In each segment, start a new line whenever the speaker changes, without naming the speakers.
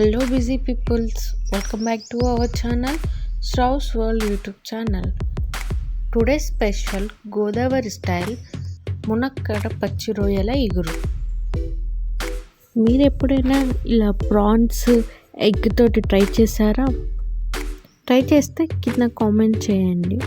Hello busy peoples welcome back to our channel స్ట్రౌస్ world YouTube channel today special Godavari style మునక్కడ పచ్చి రొయ్యల ఇగురు. మీరు ఎప్పుడైనా ఇలా ప్రాన్స్ ఎగ్తోటి ట్రై చేశారా? ట్రై చేస్తే కింద కామెంట్ చేయండి.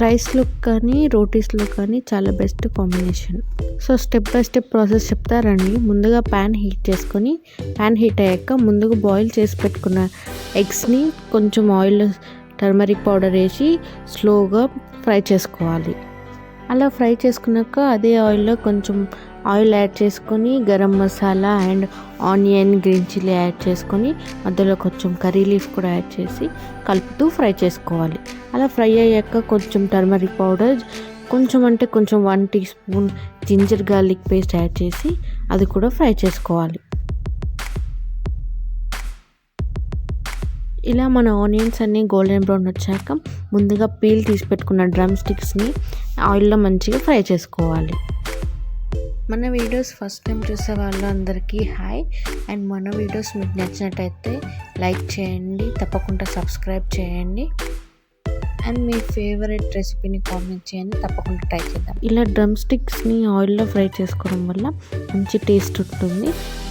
రైస్లో కానీ రోటీస్లో కానీ చాలా best combination. So step by step process చెప్తారండి ముందుగా ప్యాన్ హీట్ చేసుకొని ప్యాన్ హీట్ అయ్యాక ముందుగా బాయిల్ చేసి పెట్టుకున్న ఎగ్స్ని కొంచెం ఆయిల్ టర్మరిక్ పౌడర్ వేసి స్లోగా ఫ్రై చేసుకోవాలి. అలా ఫ్రై చేసుకున్నాక అదే ఆయిల్లో కొంచెం ఆయిల్ యాడ్ చేసుకొని garam masala and onion green chilli add చేసుకొని మధ్యలో కొంచెం కర్రీ లీఫ్ కూడా యాడ్ చేసి కలుపుతూ ఫ్రై చేసుకోవాలి. అలా ఫ్రై అయ్యాక కొంచెం టర్మరిక్ పౌడర్ కొంచెం అంటే కొంచెం one teaspoon ginger garlic paste add చేసి అది కూడా ఫ్రై చేసుకోవాలి. ఇలా మన ఆనియన్స్ అన్నీ గోల్డెన్ బ్రౌన్ వచ్చాక ముందుగా పీల్ తీసి పెట్టుకున్న డ్రమ్ స్టిక్స్ని ఆయిల్లో మంచిగా ఫ్రై చేసుకోవాలి. మన వీడియోస్ ఫస్ట్ టైం చూసే వాళ్ళందరికీ హాయ్. అండ్ మన వీడియోస్ మీకు నచ్చినట్టయితే లైక్ చేయండి తప్పకుండా సబ్స్క్రైబ్ చేయండి. అండ్ మీ ఫేవరెట్ రెసిపీని కామెంట్ చేయండి తప్పకుండా ట్రై చేద్దాం. ఇలా డ్రమ్ స్టిక్స్ని ఆయిల్లో ఫ్రై చేసుకోవడం వల్ల మంచి టేస్ట్ ఉంటుంది.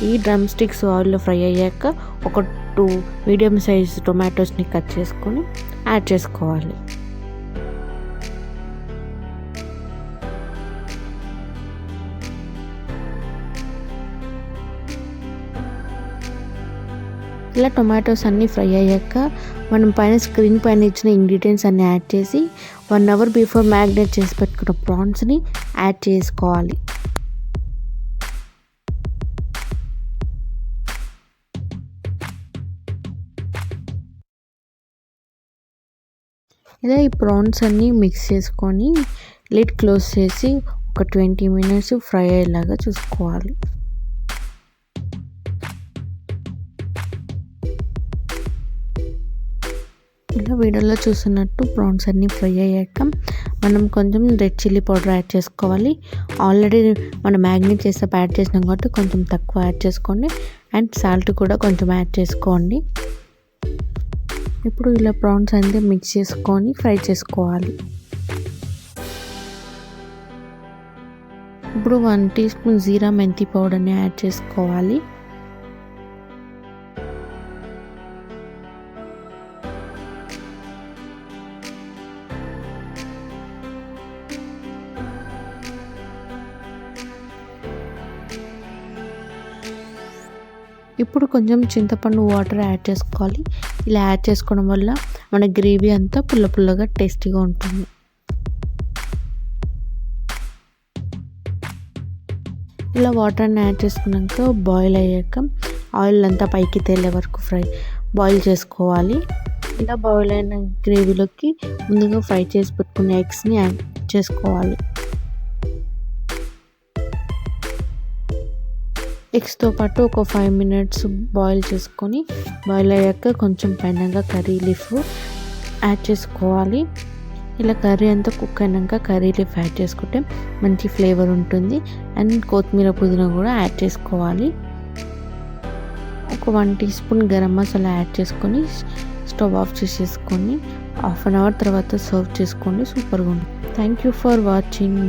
ఈ డ్రమ్ స్టిక్స్ ఆయిల్లో ఫ్రై అయ్యాక ఒక టూ మీడియం సైజ్ టొమాటోస్ని కట్ చేసుకొని యాడ్ చేసుకోవాలి. ఇలా టొమాటోస్ అన్నీ ఫ్రై అయ్యాక మనం పైన స్క్రీన్ పైన ఇచ్చిన ఇంగ్రీడియంట్స్ అన్నీ యాడ్ చేసి వన్ అవర్ బిఫోర్ మ్యాగ్నేట్ చేసి పెట్టుకున్న ప్రాన్స్ని యాడ్ చేసుకోవాలి. ఇలా ఈ ప్రాన్స్ అన్నీ మిక్స్ చేసుకొని లిడ్ క్లోజ్ చేసి ఒక ట్వంటీ మినిట్స్ ఫ్రై అయ్యేలాగా చూసుకోవాలి. ఇలా వీడియోలో చూస్తున్నట్టు ప్రాన్స్ అన్నీ ఫ్రై అయ్యాక మనం కొంచెం రెడ్ చిల్లీ పౌడర్ యాడ్ చేసుకోవాలి. ఆల్రెడీ మనం మ్యాగ్నేట్ చేస్తే యాడ్ చేసినాం కాబట్టి కొంచెం తక్కువ యాడ్ చేసుకోండి. అండ్ సాల్ట్ కూడా కొంచెం యాడ్ చేసుకోండి. ఇప్పుడు ఇలా ప్రాన్స్ అనేది మిక్స్ చేసుకొని ఫ్రై చేసుకోవాలి. ఇప్పుడు వన్ టీ స్పూన్ జీరా మెంతి పౌడర్ని యాడ్ చేసుకోవాలి. ఇప్పుడు కొంచెం చింతపండు వాటర్ యాడ్ చేసుకోవాలి. ఇలా యాడ్ చేసుకోవడం వల్ల మన గ్రేవీ అంతా పుల్ల పుల్లగా టేస్టీగా ఉంటుంది. ఇలా వాటర్ని యాడ్ చేసుకున్నాక బాయిల్ అయ్యాక ఆయిల్ అంతా పైకి తేలే వరకు ఫ్రై బాయిల్ చేసుకోవాలి. ఇలా బాయిల్ అయిన గ్రేవీలోకి ముందుగా ఫ్రై చేసి పెట్టుకున్న ఎగ్స్ని యాడ్ చేసుకోవాలి. ఎగ్స్తో పాటు ఒక ఫైవ్ మినిట్స్ బాయిల్ చేసుకొని బాయిల్ అయ్యాక కొంచెం పైనగా కర్రీ లీఫ్ యాడ్ చేసుకోవాలి. ఇలా కర్రీ అంతా కుక్ అయినాక కర్రీ లీఫ్ యాడ్ చేసుకుంటే మంచి ఫ్లేవర్ ఉంటుంది. అండ్ కొత్తిమీర పుదీనా కూడా యాడ్ చేసుకోవాలి. ఒక one teaspoon garam masala add చేసుకొని స్టవ్ ఆఫ్ చేసేసుకొని హాఫ్ అన్ అవర్ తర్వాత సర్వ్ చేసుకోండి. సూపర్గా ఉంటుంది. Thank you for watching.